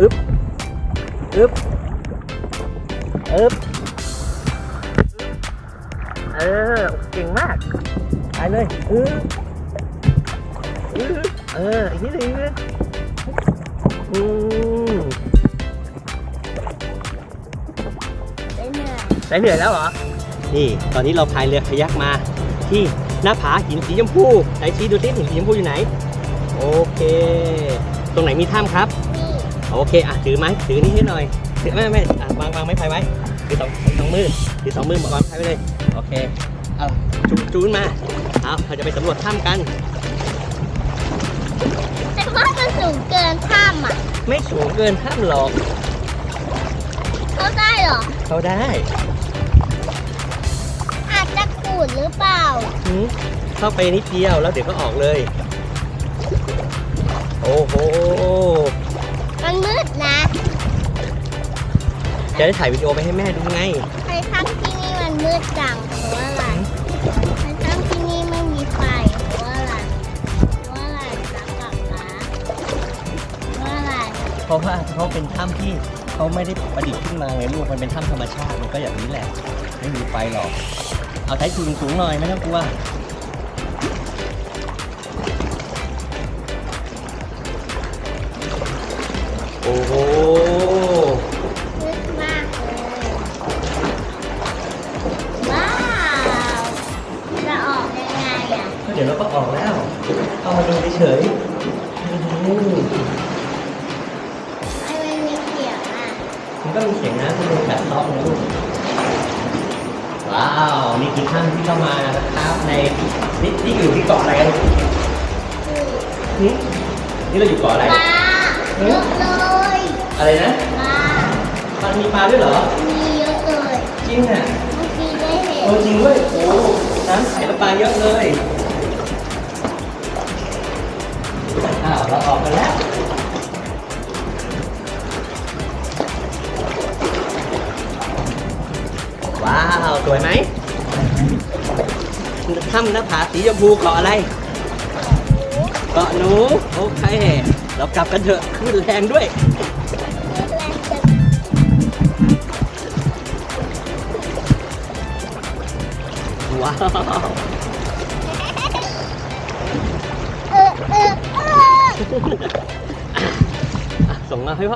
อึ๊บอึ๊บอึ๊บเออ เก่งมาก ไปเลยอึ๊บอึ๊บเออ อีกนิดนึงอีกนิดนึงอืมได้เหนื่อยได้เหนื่อยแล้วเหรอ นี่ ตอนนี้เราพายเรือคายักมาที่หน้าผาหินสีชมพูไหนชี้ดูสิหินสีชมพูอยู่ไหน โอเค ตรงไหนมีถ้ำครับนี่ โอเคอะถือไม้ถือนี่ให้หน่อยถือไม่ไม่อะวางวางไม้พายไว้ถือสองถือสองมือถือสองมือวางไม้พายไว้เลยโอเคเอาจูจูนมาเอาเราจะไปสำรวจถ้ำกันแต่ว่ามันสูงเกินถ้ำอะไม่สูงเกินถ้ำหรอกเข้าได้เหรอเข้าได้ อาจจะขูดหรือเปล่าหืมเข้าไปนิดเดียวแล้วเดี๋ยวก็ออกเลย โอ้โห มันมืดนะจะได้ถ่ายวิดีโอไปให้แม่ดูไงใครถ้ำที่นี่มันมืดจังเพราะว่าอะไรใครถ้ำที่นี่ไม่มีไฟเพราะว่าอะไรเพราะว่าอะไรจ๊ะกับป๊าเพราะว่าอะไรเพราะว่าเขาเป็นถ้ำที่เขาไม่ได้ประดิษฐ์ขึ้นมาไงลูกมันเป็นถ้ำธรรมชาติมันก็อย่างนี้แหละ ไม่มีไฟหรอก เอาใช้สูงสูงๆหน่อยไม่ต้องกลัว ดี๋ยวเราก็ออกแล้วเอามาดูเฉยๆอืมไอ้มันมีเสียงอะมันก็มีเสียงนะที่มันแบบล็อกนะลูกว้าวนี่คือถ้ำที่เข้ามานะครับในนี่นี่อยู่ที่เกาะอะไรกันคือนี่นี่เราอยู่เกาะอะไรปลาเยอะเลยอะไรนะปลามันมีปลาด้วยเหรอมีเยอะเลยจริงอะเมื่อกี้ได้เห็นโอ้จริงด้วยโอ้น้ำใสและปลาเยอะเลย เราออกกันแล้วว้าวสวยไหมถ้ำหน้าผาสีชมพูเกาะอะไร เกาะหนู โอเค เรากลับกันเถอะคลื่นแรงด้วยว้าว ส่งมาให้พ่อ